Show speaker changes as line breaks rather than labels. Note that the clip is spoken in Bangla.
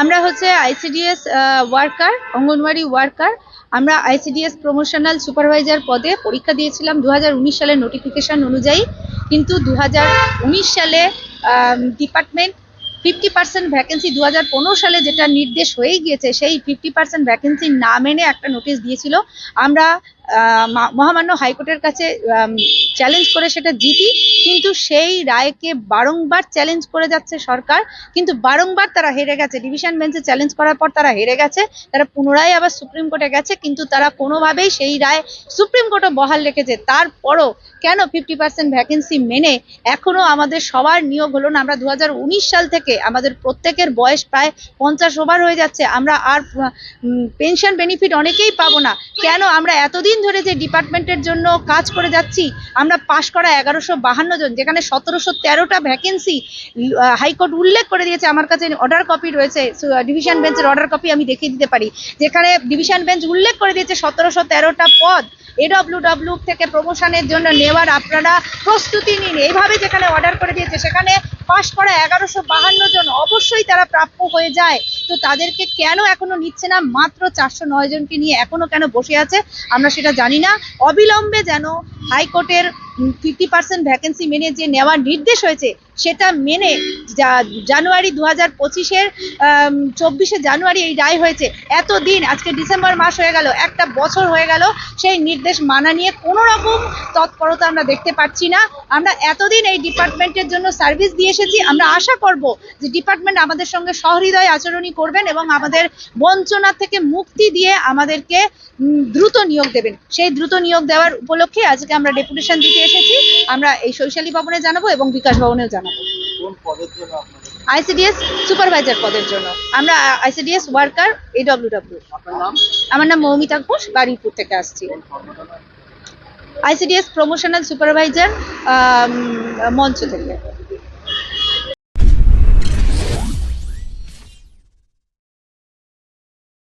আমরা হচ্ছে আইসিডিএস ওয়ার্কার অঙ্গনওয়াড়ি ওয়ার্কার আমরা আইসিডিএস প্রমোশনাল সুপারভাইজার পদে পরীক্ষা দিয়েছিলাম দু সালের নোটিফিকেশন অনুযায়ী। কিন্তু দু হাজার উনিশ সালে ডিপার্টমেন্ট ফিফটি পার্সেন্ট ভ্যাকেন্সি দু হাজার পনেরো সালে যেটা নির্দেশ হয়ে গিয়েছে, সেই ফিফটি পার্সেন্ট ভ্যাকেন্সি না মেনে একটা নোটিশ দিয়েছিল। আমরা মহামান্য হাইকোর্টের কাছে চ্যালেঞ্জ করে সেটা জিতি, কিন্তু সেই রায়কে বারংবার চ্যালেঞ্জ করে যাচ্ছে সরকার, কিন্তু বারংবার তারা হেরে গেছে। ডিভিশন বেঞ্চে চ্যালেঞ্জ করার পর তারা হেরে গেছে, তারা পুনরায় আবার সুপ্রিম কোর্টে গেছে, কিন্তু তারা কোনোভাবেই সেই রায় সুপ্রিম কোর্টে বহাল রেখেছে। তারপরও কেন ফিফটি পার্সেন্ট ভ্যাকেন্সি মেনে এখনও আমাদের সবার নিয়োগ হলো না? আমরা দু হাজার উনিশ সাল থেকে আমাদের প্রত্যেকের বয়স প্রায় পঞ্চাশ ওভার হয়ে যাচ্ছে। আমরা আর পেনশন বেনিফিট অনেকেই পাবো না। কেন আমরা এতদিন ধরে যে ডিপার্টমেন্টের জন্য কাজ করে যাচ্ছি, আমরা পাশ করা এগারোশো বাহান্ন জন, যেখানে সতেরোশো তেরোটা ভ্যাকেন্সি হাইকোর্ট উল্লেখ করে দিয়েছে, আমার কাছে অর্ডার কপি রয়েছে ডিভিশন বেঞ্চের অর্ডার কপি আমি দেখিয়ে দিতে পারি। যেখানে ডিভিশন বেঞ্চ উল্লেখ করে দিয়েছে, সতেরোশো তেরোটা পদ এডব্লিউডব্লিউ থেকে প্রমোশনের জন্য নেওয়ার আপনারা প্রস্তুতি নিন। এইভাবে যেখানে অর্ডার করে দিয়েছে, সেখানে পাশ করা এগারোশো বাহান্ন জন অবশ্যই তারা প্রাপ্য হয়ে যায়। তো তাদেরকে কেন এখনও নিচ্ছে না? মাত্র চারশো নয় জনকে নিয়ে এখনও কেন বসে আছে? আমরা সেটা জানি না। অবিলম্বে যেন হাইকোর্টের ফিফটি পার্সেন্ট ভ্যাকেন্সি মেনে যে নেওয়ার নির্দেশ হয়েছে, সেটা মেনে জানুয়ারি দু হাজার পঁচিশের চব্বিশে জানুয়ারি এই রায় হয়েছে। এত দিন আজকে ডিসেম্বর মাস হয়ে গেল, একটা বছর হয়ে গেল সেই নির্দেশ মানা নিয়ে কোনো রকম তৎপরতা আমরা দেখতে পাচ্ছি না। আমরা এতদিন এই ডিপার্টমেন্টের জন্য সার্ভিস দিয়ে এসেছি, আমরা আশা করব যে ডিপার্টমেন্ট আমাদের সঙ্গে সহৃদয় আচরণই করবেন এবং আমাদের বঞ্চনা থেকে মুক্তি দিয়ে আমাদেরকে দ্রুত নিয়োগ দেবেন। সেই দ্রুত নিয়োগ দেওয়ার উপলক্ষে আজকে আমরা ডেপুটেশন দিতে এসেছি। আমরা এই শৈশালী ভবনে জানাব এবং বিকাশ ভবনেও জানাব। আইসিডিএস সুপারভাইজার পদের জন্য। আমরা আইসিডিএস ওয়ার্কার এডব্লিউডব্লিউ আমার নাম মৌমিতা ঘোষ বারিপুর থেকে আসছি। আইসিডিএস প্রমোশনাল সুপারভাইজার মঞ্চ থেকে।